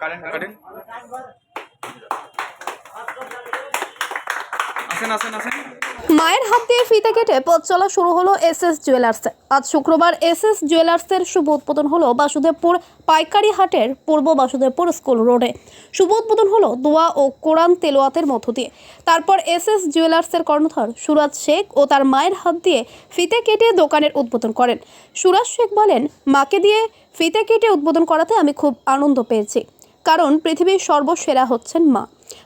Current current? আসেন আসেন আসেন। মায়ের হাত দিয়ে ফিতে কেটে পথ চলা শুরু হলো এস এস জুয়েলার্সে আজ শুক্রবার এস এস জুয়েলার্সের শুভ উদ্বোধন হলো বাসুদেবপুর পাইকারি হাটের পূর্ব বাসুদেবপুর স্কুল রোডে শুভ উদ্বোধন হলো দোয়া ও কোরআন তেলোয়াতের মধ্য দিয়ে। তারপর এস এস জুয়েলার্সের কর্ণধার সুরাজ শেখ ও তার মায়ের হাত দিয়ে ফিতে কেটে দোকানের উদ্বোধন করেন। সুরাজ শেখ বলেন, মাকে দিয়ে ফিতে কেটে উদ্বোধন করাতে আমি খুব আনন্দ পেয়েছি। কারণ পৃথিবীর সর্বসেরা হচ্ছেন মা।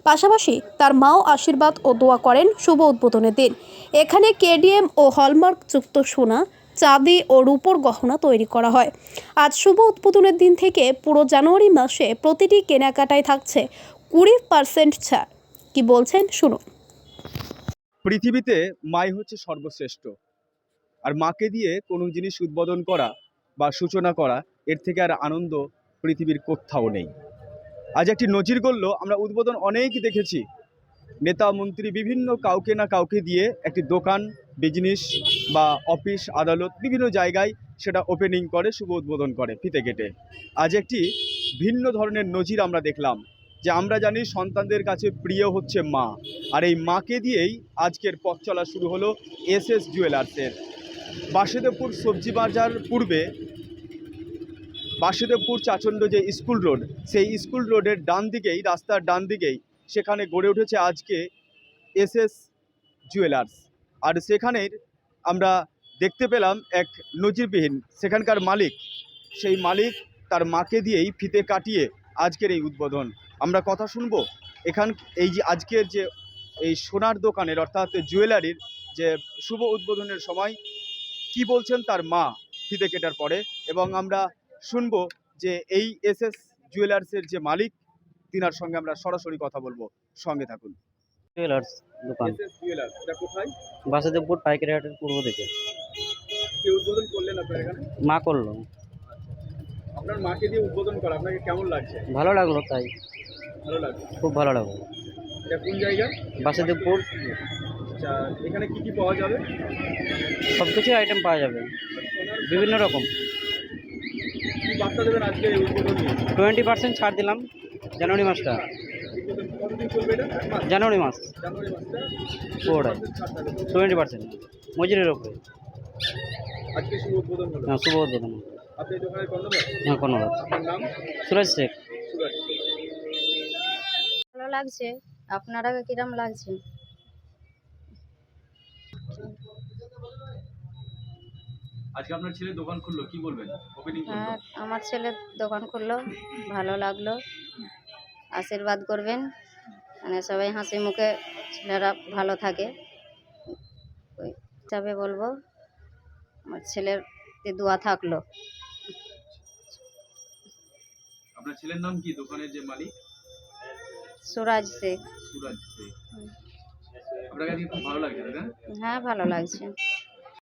পাশাপাশি তার মাও আশীর্বাদ ও দোয়া করেন শুভ উদ্বোধনের দিন। এখানে কেডিএম ও হলমার্ক যুক্ত সোনা, চাঁদি ও রূপোর গহনা তৈরি করা হয়। আজ শুভ উদ্বোধনের দিন থেকে পুরো জানুয়ারি মাসে প্রতিটি কেনাকাটায় থাকছে কুড়ি পার্সেন্ট ছাড়। কি বলছেন শুনুন। পৃথিবীতে মাই হচ্ছে সর্বশ্রেষ্ঠ। আর মাকে দিয়ে কোনো জিনিস উদ্বোধন করা বা সূচনা করা, এর থেকে আর আনন্দ পৃথিবীর কোথাও নেই। আজ একটি নজির গড়ল, আমরা উদ্বোধন অনেক দেখেছি। নেতা, মন্ত্রী বিভিন্ন কাউকে না কাউকে দিয়ে একটি দোকান বিজনেস বা অফিস আদালত বিভিন্ন জায়গায় সেটা ওপেনিং করে, শুভ উদ্বোধন করে ফিতে কেটে আজ একটি ভিন্ন ধরনের নজির আমরা দেখলাম, যে আমরা জানি সন্তানদের কাছে প্রিয় হচ্ছে মা, আর এই মাকে দিয়েই আজকের পথ চলা শুরু হলো এস এস জুয়েলার্সের। বাসুদেবপুর সবজি বাজার পূর্বে বাসুদেবপুর চাচণ্ড যে স্কুল রোড, সেই স্কুল রোডের ডান দিকেই, রাস্তার ডান দিকেই সেখানে গড়ে উঠেছে আজকে এস এস জুয়েলার্স। আর সেখানের আমরা দেখতে পেলাম এক নজিরবিহীন, সেখানকার মালিক, সেই মালিক তার মাকে দিয়েই ফিতে কাটিয়ে আজকের এই উদ্বোধন। আমরা কথা শুনব এখান, এই যে আজকের যে এই সোনার দোকানের অর্থাৎ জুয়েলারির যে শুভ উদ্বোধনের সময়, কি বলছেন তার মা ফিতে কেটার পরে? এবং আমরা শুনব যে এই এস এস জুয়েলার্সের যে মালিক তিনার সঙ্গে আমরা সরাসরি কথা বলব। সঙ্গে থাকুন। জুয়েলার্স দোকান। জুয়েলার্স এটা কোথায়? বাসুদেবপুর পাইকারি হাটের পূর্ব দিকে। কি উদ্বোধন করলেন আপনার এখানে? মা করল। আপনার মাকে দিয়ে উদ্বোধন করা আপনাকে কেমন লাগছে? ভালো লাগল তাই। ভালো লাগছে খুব ভালো লাগল। এটা কোন জায়গা? বাসুদেবপুর। আচ্ছা এখানে কি কি পাওয়া যাবে? সব কিছুই আইটেম পাওয়া যাবে। বিভিন্ন রকম কি বার্তা দেবেন আজকে এই উদ্বোধন নিয়ে? টোয়েন্টি পার্সেন্ট ছাড় দিলাম জানুয়ারি মাসটা। জানুয়ারি মাস। টোয়েন্টি পার্সেন্ট মজুরির হলো। হ্যাঁ শুভ উদ্বোধন। হ্যাঁ কোনো সুরজ শেখ। ভালো লাগছে। আপনারা কিরম লাগছে? আজকে আপনার ছেলে দোকান খুললো কি বলবেন? ওপেনিং হ্যাঁ আমার ছেলে দোকান খুললো ভালো লাগল। আশীর্বাদ করবেন। মানে সবাই হাসি মুখে ছেলেরা ভালো থাকে। ওই হিসাবে বলব আমার ছেলের দোয়া থাকল। আপনার ছেলের নাম কি? দোকানের যে মালিক? সুরাজ শেখ। সুরাজ শেখ। আপনার কাছে খুব ভালো লাগছে হ্যাঁ ভালো লাগছে।